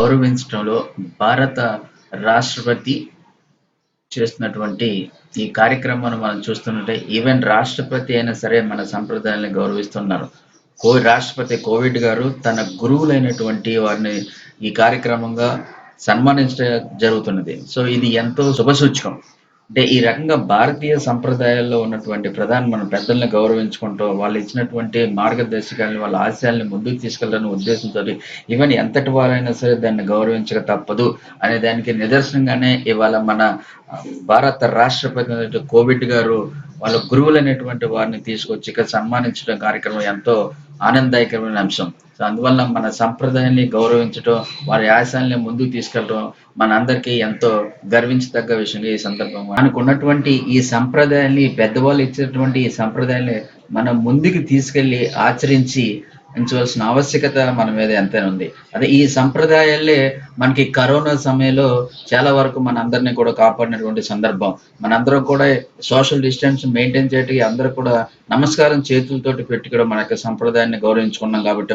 గౌరవించడంలో భారత రాష్ట్రపతి చేస్తున్నటువంటి ఈ కార్యక్రమాన్ని మనం చూస్తుంటే ఈవెన్ రాష్ట్రపతి అయినా సరే మన సంప్రదాయాన్ని గౌరవిస్తున్నారు. కో రాష్ట్రపతి కోవిడ్ గారు తన గురువులైనటువంటి వారిని ఈ కార్యక్రమంగా సన్మానించడం జరుగుతున్నది. సో ఇది ఎంతో శుభసూచకం. అంటే ఈ రకంగా భారతీయ సంప్రదాయాల్లో ఉన్నటువంటి ప్రధాన మన పెద్దల్ని గౌరవించుకుంటూ వాళ్ళు ఇచ్చినటువంటి మార్గదర్శకాలను వాళ్ళ ఆశయాల్ని ముందుకు తీసుకెళ్ళాలనే ఉద్దేశంతో ఈవెన్ ఎంతటి వారైనా సరే దాన్ని గౌరవించక తప్పదు అనే దానికి నిదర్శనంగానే ఇవాళ మన భారత రాష్ట్రపతి కోవిడ్ గారు వాళ్ళ గురువులు అనేటువంటి వారిని తీసుకొచ్చి ఇక్కడ సన్మానించడం కార్యక్రమం ఎంతో ఆనందదాయకమైన అంశం. సో అందువల్ల మన సంప్రదాయాన్ని గౌరవించడం వారి ఆశయాల్ని ముందుకు తీసుకెళ్ళడం మనందరికీ ఎంతో గర్వించదగ్గ విషయంగా ఈ సందర్భంగా మనకు ఉన్నటువంటి ఈ సంప్రదాయాన్ని పెద్దవాళ్ళు ఇచ్చినటువంటి ఈ సంప్రదాయాన్ని మనం ముందుకు తీసుకెళ్ళి ఆచరించి ఉంచవలసిన ఆవశ్యకత మన మీద ఎంతైనా ఉంది. అదే ఈ సంప్రదాయాలే మనకి కరోనా సమయంలో చాలా వరకు మన అందరినీ కూడా కాపాడినటువంటి సందర్భం. మనందరం కూడా సోషల్ డిస్టెన్స్ మెయింటైన్ చేయడానికి అందరూ కూడా నమస్కారం చేతులతోటి పెట్టి కూడా మన యొక్క సంప్రదాయాన్ని గౌరవించుకున్నాం కాబట్టి